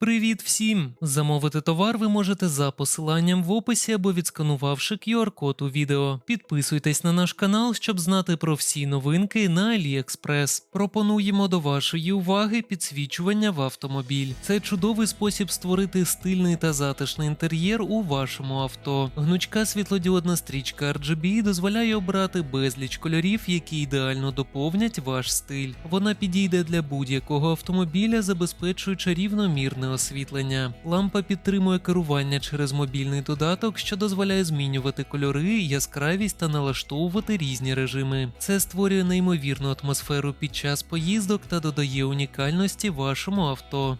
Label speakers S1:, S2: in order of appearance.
S1: Привіт всім! Замовити товар ви можете за посиланням в описі або відсканувавши QR-код у відео. Підписуйтесь на наш канал, щоб знати про всі новинки на AliExpress. Пропонуємо до вашої уваги підсвічування в автомобіль. Це чудовий спосіб створити стильний та затишний інтер'єр у вашому авто. Гнучка світлодіодна стрічка RGB дозволяє обрати безліч кольорів, які ідеально доповнять ваш стиль. Вона підійде для будь-якого автомобіля, забезпечуючи рівномірне освітлення. Лампа підтримує керування через мобільний додаток, що дозволяє змінювати кольори, яскравість та налаштовувати різні режими. Це створює неймовірну атмосферу під час поїздок та додає унікальності вашому авто.